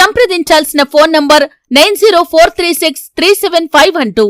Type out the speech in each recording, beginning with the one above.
సంప్రదించాల్సిన phone number nine zero four three six three seven five one two.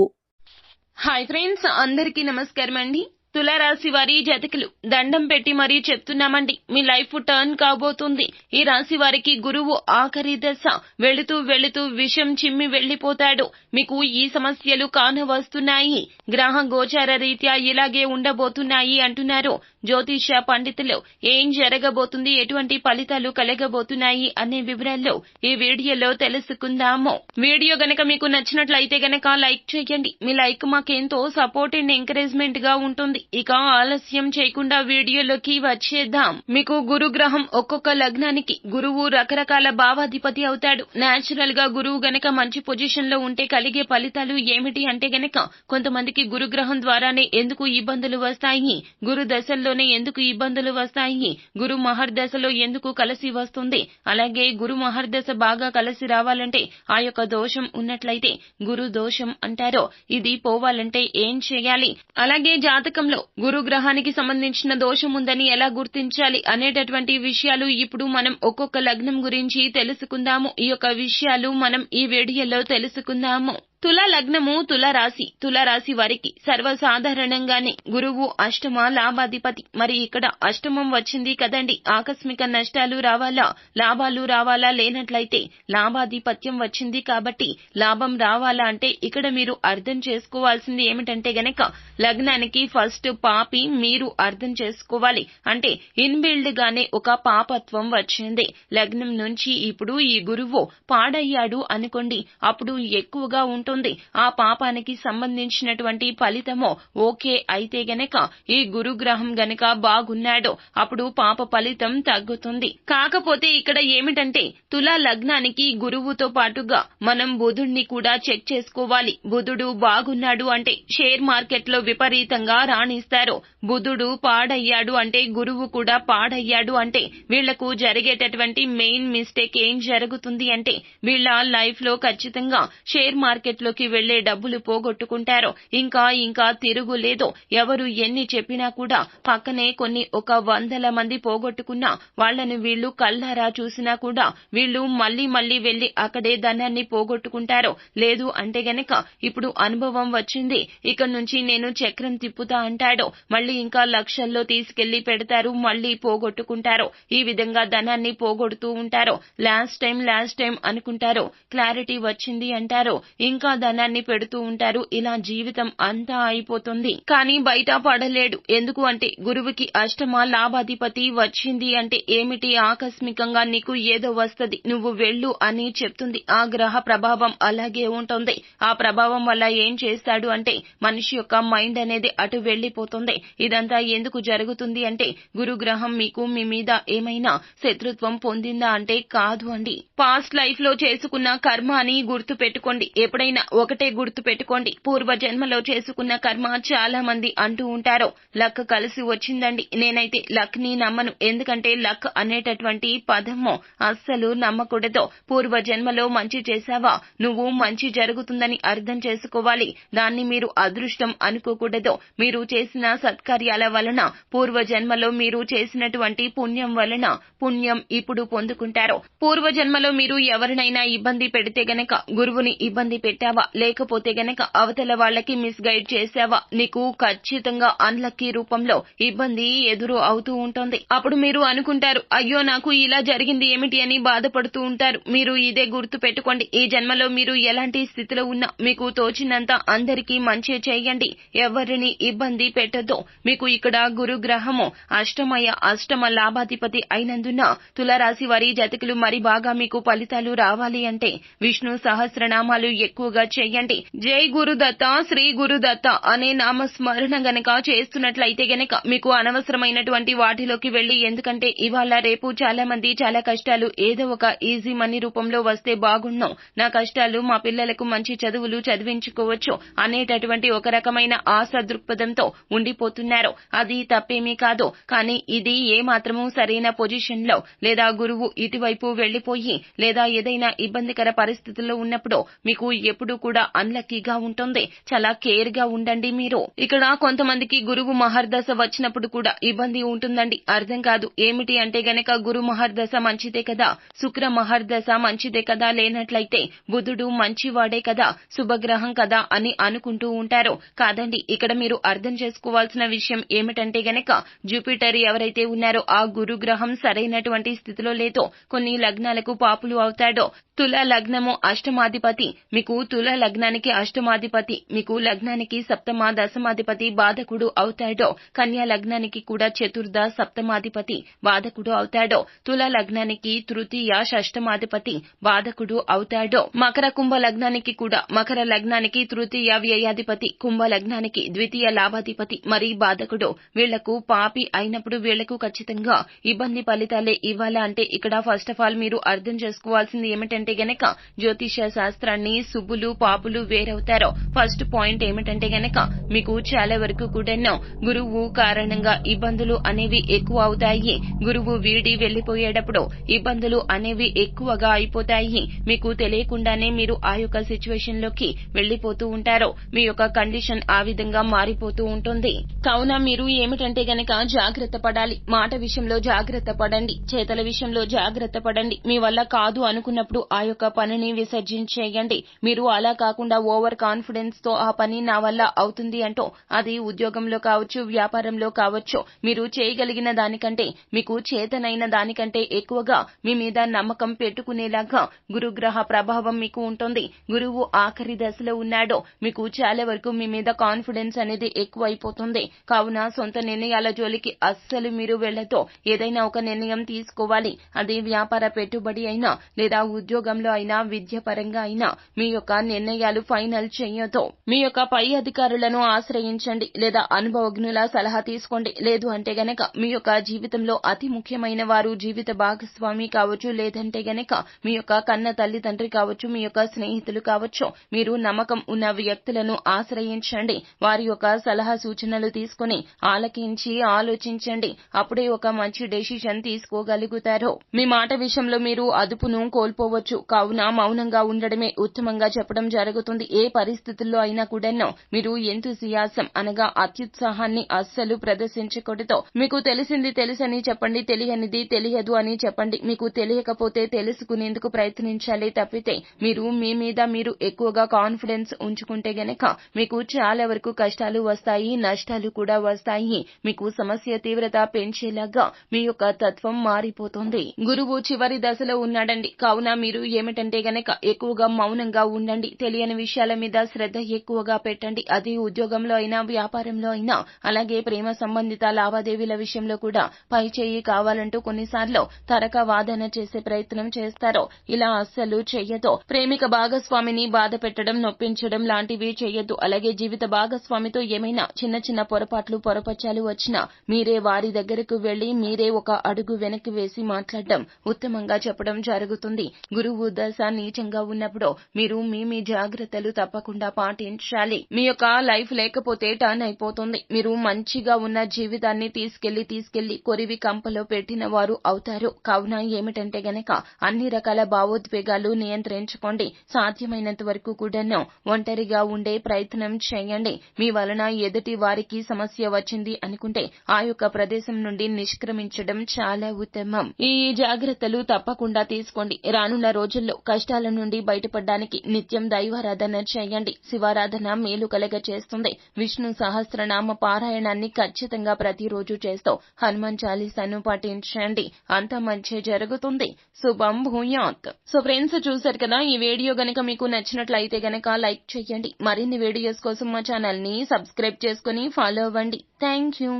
Hi friends అందరికీ నమస్కారం అండి. తులారాశి వారి జతకులు దండం పెట్టి మరీ చెప్తున్నామండి. మీ లైఫ్ టర్న్ కాబోతుంది. ఈ రాశి వారికి గురువు ఆఖరి దశ. వెళుతూ వెళుతూ విషం చిమ్మి వెళ్ళిపోతాడు మీకు ఈ సమస్యలు కానవస్తున్నాయి. గ్రహ గోచార రీత్యా ఇలాగే ఉండబోతున్నాయి అంటున్నారు. జ్యోతిష పండితులు ఏం జరగబోతుంది ఎటువంటి ఫలితాలు కలగబోతున్నాయి అనే వివరాల్లో ఈ వీడియోలో తెలుసుకుందాము. వీడియో గనక మీకు నచ్చినట్లయితే గనక లైక్ చేయండి. మీ లైక్ మాకెంతో సపోర్ట్ అండ్ ఎంకరేజ్మెంట్గా ఉంటుంది. ఇక ఆలస్యం చేయకుండా వీడియోలోకి వచ్చేద్దాం. మీకు గురుగ్రహం ఒక్కొక్క లగ్నానికి గురువు రకరకాల భావాధిపతి అవుతాడు. నేచురల్గా గురువు గనక మంచి పొజిషన్లో ఉంటే కలిగే ఫలితాలు ఏమిటి అంటే గనక కొంతమందికి గురుగ్రహం ద్వారానే ఎందుకు ఇబ్బందులు వస్తాయి? గురు దశల్లో దశలోనే ఎందుకు ఇబ్బందులు వస్తాయి? గురు మహర్దశలో ఎందుకు కలిసి వస్తుంది? అలాగే గురు మహర్దశ బాగా కలిసి రావాలంటే ఆ యొక్క దోషం ఉన్నట్లయితే గురు దోషం అంటారో ఇది పోవాలంటే ఏం చేయాలి? అలాగే జాతకంలో గురు గ్రహానికి సంబంధించిన దోషం ఉందని ఎలా గుర్తించాలి అనేటటువంటి విషయాలు ఇప్పుడు మనం ఒక్కొక్క లగ్నం గురించి తెలుసుకుందాము. ఈ యొక్క విషయాలు మనం ఈ వీడియోలో తెలుసుకుందాము. తుల లగ్నము తుల రాశి తుల రాశి వారికి సర్వసాధారణంగానే గురువు అష్టమ లాభాధిపతి. మరి ఇక్కడ అష్టమం వచ్చింది కదండి ఆకస్మిక నష్టాలు రావాలా లాభాలు రావాలా లేనట్లయితే లాభాధిపత్యం వచ్చింది కాబట్టి లాభం రావాలా అంటే ఇక్కడ మీరు అర్థం చేసుకోవాల్సింది ఏమిటంటే గనక లగ్నానికి ఫస్ట్ పాపి మీరు అర్థం చేసుకోవాలి. అంటే ఇన్బిల్డ్ గానే ఒక పాపత్వం వచ్చింది. లగ్నం నుంచి ఇప్పుడు ఈ గురువు పాడయ్యాడు అనుకోండి అప్పుడు ఎక్కువగా ఉంటుంది ఆ పాపానికి సంబంధించినటువంటి ఫలితమో ఓకే అయితే గనక ఈ గురుగ్రహం గనక బాగున్నాడో అప్పుడు పాప ఫలితం తగ్గుతుంది. కాకపోతే ఇక్కడ ఏమిటంటే తులా లగ్నానికి గురువుతో పాటుగా మనం బుధుడిని కూడా చెక్ చేసుకోవాలి. బుధుడు బాగున్నాడు అంటే షేర్ మార్కెట్లో విపరీతంగా రాణిస్తారు. బుధుడు పాడయ్యాడు అంటే గురువు కూడా పాడయ్యాడు అంటే వీళ్ళకు జరిగేటటువంటి మెయిన్ మిస్టేక్ ఏం జరుగుతుంది అంటే వీళ్ళ లైఫ్లో ఖచ్చితంగా షేర్ మార్కెట్ మార్కెట్లోకి వెళ్ళే డబ్బులు పోగొట్టుకుంటారో ఇంకా ఇంకా తిరుగులేదో ఎవరు ఎన్ని చెప్పినా కూడా పక్కనే కొన్ని ఒక వందల మంది పోగొట్టుకున్నా వాళ్ళను వీళ్ళు కళ్ళారా చూసినా కూడా వీళ్ళు మళ్ళీ మళ్ళీ వెళ్ళి అక్కడే ధనాన్ని పోగొట్టుకుంటారో లేదు అంటే గనక ఇప్పుడు అనుభవం వచ్చింది ఇక నుంచి నేను చక్రం తిప్పుతా అంటాడో మళ్ళీ ఇంకా లక్షల్లో తీసుకెళ్ళి పెడతారు మళ్ళీ పోగొట్టుకుంటారో ఈ విధంగా ధనాన్ని పోగొడుతూ ఉంటారో లాస్ట్ టైం లాస్ట్ టైం అనుకుంటారో క్లారిటీ వచ్చింది అంటారో ఇంకా ధనాన్ని పెడుతూ ఉంటారు. ఇలా జీవితం అంతా అయిపోతుంది. కానీ బయట పడలేడు. ఎందుకు అంటే గురువుకి అష్టమ లాభాధిపతి వచ్చింది అంటే ఏమిటి? ఆకస్మికంగా నీకు ఏదో వస్తది. నువ్వు వెళ్ళు అని చెప్తుంది. ఆ గ్రహ ప్రభావం అలాగే ఉంటుంది. ఆ ప్రభావం వల్ల ఏం చేస్తాడు అంటే మనిషి యొక్క మైండ్ అనేది అటు వెళ్ళిపోతుంది ఇదంతా ఎందుకు జరుగుతుంది అంటే గురుగ్రహం మీకు మీ మీద ఏమైనా శత్రుత్వం పొందిందా అంటే కాదు అండి. పాస్ట్ లైఫ్లో చేసుకున్న కర్మ అని గుర్తు పెట్టుకోండి ఎప్పుడైనా ఒకటే గుర్తు పెట్టుకోండి పూర్వ జన్మలో చేసుకున్న కర్మ చాలా మంది అంటూ ఉంటారు. లక్ కలిసి వచ్చిందండి. నేనైతే లక్ని నమ్మను. ఎందుకంటే లక్ అనేటటువంటి పదము అస్సలు నమ్మకూడదు. పూర్వ జన్మలో మంచి చేశావా? నువ్వు మంచి జరుగుతుందని అర్థం చేసుకోవాలి. దాన్ని మీరు అదృష్టం అనుకోకూడదు. మీరు చేసిన సత్కార్యాల వలన పూర్వ జన్మలో మీరు చేసినటువంటి పుణ్యం వలన పుణ్యం ఇప్పుడు పొందుకుంటారు. పూర్వ జన్మలో మీరు ఎవరినైనా ఇబ్బంది పెడితే గనక గురువుని ఇబ్బంది పెట్టావా లేకపోతే గనక అవతల వాళ్ళకి మిస్ గైడ్ చేశావా? నీకు ఖచ్చితంగా అన్లక్కీ రూపంలో ఇబ్బంది ఎదురు అవుతూ ఉంటుంది. అప్పుడు మీరు అనుకుంటారు అయ్యో నాకు ఇలా జరిగింది ఏమిటి? అని బాధపడుతూ ఉంటారు. మీరు ఇదే గుర్తు పెట్టుకోండి. ఈ జన్మలో మీరు ఎలాంటి స్థితిలో ఉన్నా మీకు తోచినంత అందరికీ మంచి చేయండి. ఎవరిని ఇబ్బంది పెట్టద్దు. మీకు ఇక్కడ గురు గ్రహము అష్టమయ అష్టమ లాభాధిపతి అయినందున తులరాశి వారి జతకులు మరి బాగా మీకు ఫలితాలు రావాలి అంటే విష్ణు సహస్రనామాలు ఎక్కువగా ఎక్కువగా చేయండి. జై గురుదత్త శ్రీ గురుదత్త అనే నామస్మరణ గనక చేస్తున్నట్లయితే గనక మీకు అనవసరమైనటువంటి వాటిలోకి వెళ్ళి ఎందుకంటే ఇవాళ రేపు చాలా మంది చాలా కష్టాలు ఏదో ఒక ఈజీ మనీ రూపంలో వస్తే బాగున్నాం నా కష్టాలు మా పిల్లలకు మంచి చదువులు చదివించుకోవచ్చు అనేటటువంటి ఒక రకమైన ఆశ దృక్పథంతో ఉండిపోతున్నారు. అది తప్పేమీ కాదు. కానీ ఇది ఏ మాత్రము సరైన పొజిషన్లో లేదా గురువు ఇటువైపు వెళ్ళిపోయి లేదా ఏదైనా ఇబ్బందికర పరిస్థితుల్లో ఉన్నప్పుడు మీకు ఎప్పుడు కూడా అన్లక్కీగా ఉంటుంది. చాలా కేర్గా ఉండండి మీరు. ఇక్కడ కొంతమందికి గురువు మహర్దశ వచ్చినప్పుడు కూడా ఇబ్బంది ఉంటుందండి. అర్థం కాదు. ఏమిటి అంటే గనక గురు మహర్దశ మంచిదే కదా? శుక్ర మహర్దశ మంచిదే కదా? లేనట్లయితే బుధుడు మంచివాడే కదా? శుభగ్రహం కదా? అని అనుకుంటూ ఉంటారు. కాదండి. ఇక్కడ మీరు అర్థం చేసుకోవాల్సిన విషయం ఏమిటంటే గనక జూపిటర్ ఎవరైతే ఉన్నారో ఆ గురుగ్రహం సరైనటువంటి స్థితిలో లేదో కొన్ని లగ్నాలకు పాపులు అవుతాడో తుల లగ్నము అష్టమాధిపతి మీకు తుల లగ్నానికి అష్టమాధిపతి మీకు లగ్నానికి సప్తమ దశమాధిపతి బాధకుడు అవుతాడో కన్యా లగ్నానికి కూడా చతుర్థ సప్తమాధిపతి బాధకుడు అవుతాడో తుల లగ్నానికి తృతీయ షష్టమాధిపతి బాధకుడు అవుతాడో మకర కుంభ లగ్నానికి కూడా మకర లగ్నానికి తృతీయ వ్యయాధిపతి కుంభ లగ్నానికి ద్వితీయ లాభాధిపతి మరి బాధకుడు వీళ్ళకు పాపి అయినప్పుడు వీళ్ళకు ఖచ్చితంగా ఇబ్బంది ఫలితాలే ఇవ్వాలా అంటే ఇక్కడ ఫస్ట్ ఆఫ్ ఆల్ మీరు అర్థం చేసుకోవాల్సింది ఏమిటంటే గనక జ్యోతిష శాస్త్రాన్ని సుబ్బులు పాపులు వేరవుతారో. ఫస్ట్ పాయింట్ ఏమిటంటే గనక మీకు చాలా వరకు కూడా గురువు కారణంగా ఇబ్బందులు అనేవి ఎక్కువ అవుతాయి గురువు వీడి వెళ్ళిపోయేటప్పుడు ఇబ్బందులు అనేవి ఎక్కువగా అయిపోతాయి. మీకు తెలియకుండానే మీరు ఆ యొక్క సిచ్యువేషన్లోకి వెళ్ళిపోతూ ఉంటారు. మీ యొక్క కండిషన్ ఆ విధంగా మారిపోతూ ఉంటుంది. కావున మీరు ఏమిటంటే గనక జాగ్రత్త పడాలి. మాట విషయంలో జాగ్రత్త పడండి. చేతల విషయంలో జాగ్రత్త పడండి. మీ వల్ల కాదు అనుకున్నప్పుడు ఆ యొక్క పనిని విసర్జించేయండి. మీరు అలా కాకుండా ఓవర్ కాన్ఫిడెన్స్తో ఆ పని నా వల్ల అవుతుంది అంటూ అది ఉద్యోగంలో కావచ్చు వ్యాపారంలో కావచ్చు మీరు చేయగలిగిన దానికంటే మీకు చేతనైన దానికంటే ఎక్కువగా మీ మీద నమ్మకం పెట్టుకునేలాగా గురుగ్రహ ప్రభావం మీకు ఉంటుంది. గురువు ఆఖరి దశలో ఉన్నాడో. మీకు చాలా వరకు మీ మీద కాన్ఫిడెన్స్ అనేది ఎక్కువ అయిపోతుంది కావున సొంత నిర్ణయాల జోలికి అస్సలు మీరు వెళ్ళతో ఏదైనా ఒక నిర్ణయం తీసుకోవాలి. అది వ్యాపార పెట్టుబడి అయినా లేదా ఉద్యోగంలో అయినా విద్య పరంగా అయినా మీ యొక్క నిర్ణయాలు ఫైనల్ చేయొద్దు. మీ యొక్క పై అధికారులను ఆశ్రయించండి లేదా అనుభవజ్ఞుల సలహా తీసుకోండి. లేదు అంటే గనక మీ యొక్క జీవితంలో అతి ముఖ్యమైన వారు జీవిత భాగస్వామి కావచ్చు లేదంటే గనక మీ యొక్క కన్న తల్లిదండ్రి కావచ్చు మీ యొక్క స్నేహితులు కావచ్చు. మీరు నమ్మకం ఉన్న వ్యక్తులను ఆశ్రయించండి. వారి యొక్క సలహా సూచనలు తీసుకుని ఆలకించి ఆలోచించండి. అప్పుడే ఒక మంచి డెసిషన్ తీసుకోగలుగుతారు. మీ మాట విషయంలో మీరు అదుపును కోల్పోవచ్చు. కావున మౌనంగా ఉండడమే ఉత్తమంగా చెప్పడం జరుగుతుంది. ఏ పరిస్థితుల్లో అయినా కూడాను మీరు ఎంతుసియాసం అనగా అత్యుత్సాహాన్ని అస్సలు ప్రదర్శించకూడదు. మీకు తెలిసింది తెలుసని చెప్పండి తెలియనిది తెలియదు అని చెప్పండి. మీకు తెలియకపోతే తెలుసుకునేందుకు ప్రయత్నించాలి తప్పితే మీరు మీ మీద మీరు ఎక్కువగా కాన్ఫిడెన్స్ ఉంచుకుంటే గనక మీకు చాలా వరకు కష్టాలు వస్తాయి నష్టాలు కూడా వస్తాయి. మీకు సమస్య తీవ్రత పెంచేలాగా మీ యొక్క తత్వం మారిపోతుంది. గురువు చివరి దశలో ఉన్నాడండి. కావున మీరు ఏమిటంటే గనక ఎక్కువగా మౌనంగా ఉండండి. తెలియని విషయాల మీద శ్రద్ధ ఎక్కువగా పెట్టండి. అది ఉద్యోగంలో అయినా వ్యాపారంలో అయినా అలాగే ప్రేమ సంబంధిత లావాదేవీల విషయంలో కూడా పై చేయి కావాలంటూ కొన్నిసార్లు తరక వాదన చేసే ప్రయత్నం చేస్తారు ఇలా అస్సలు చెయ్యదు. ప్రేమిక భాగస్వామిని బాధ పెట్టడం నొప్పించడం లాంటివి చెయ్యొద్దు అలాగే జీవిత భాగస్వామితో ఏమైనా చిన్న చిన్న పొరపాట్లు పొరపచ్చాలు వచ్చినా మీరే వారి దగ్గరకు వెళ్ళి మీరే ఒక అడుగు వెనక్కి వేసి మాట్లాడడం ఉత్తమంగా చెప్పడం జరుగుతుంది. గురువు దశ నీచంగా ఉన్నప్పుడు మీరు మీ మీ జాగ్రత్తలు తప్పకుండా పాటించాలి. మీ యొక్క లైఫ్ లేకపోతే టర్న్ అయిపోతుంది. మీరు మంచిగా ఉన్న జీవితాన్ని తీసుకెళ్ళి తీసుకెళ్ళి కొరివి కంపలో పెట్టిన వారు అవుతారు. కావున ఏమిటంటే గనక అన్ని రకాల భావోద్వేగాలు నియంత్రించుకోండి. సాధ్యమైనంత వరకు కూడాను ఒంటరిగా ఉండే ప్రయత్నం చేయండి. మీ వలన ఎదుటి వారికి సమస్య వచ్చింది అనుకుంటే ఆ యొక్క ప్రదేశం నుండి నిష్క్రమించడం చాలా ఉత్తమం. ఈ జాగ్రత్తలు తప్పకుండా తీసుకోండి. రానున్న రోజుల్లో కష్టాల నుండి బయటపడడానికి నిత్యం దైవారాధన చేయండి. శివారాధన మేలు కలగ చేస్తుంది విష్ణు సహస్రనామ పారాయణాన్ని ఖచ్చితంగా ప్రతిరోజు చేస్తూ హనుమాన్ చాలీసాను పాటించండి అంత మంచి జరుగుతుంది. శుభం భూయాత్. సో ఫ్రెండ్స్ చూసారు కదా ఈ వీడియో గనక మీకు నచ్చినట్లయితే గనక లైక్ చేయండి. మరిన్ని వీడియోస్ కోసం మా ఛానల్ని సబ్స్క్రైబ్ చేసుకుని ఫాలో అవ్వండి. Thank you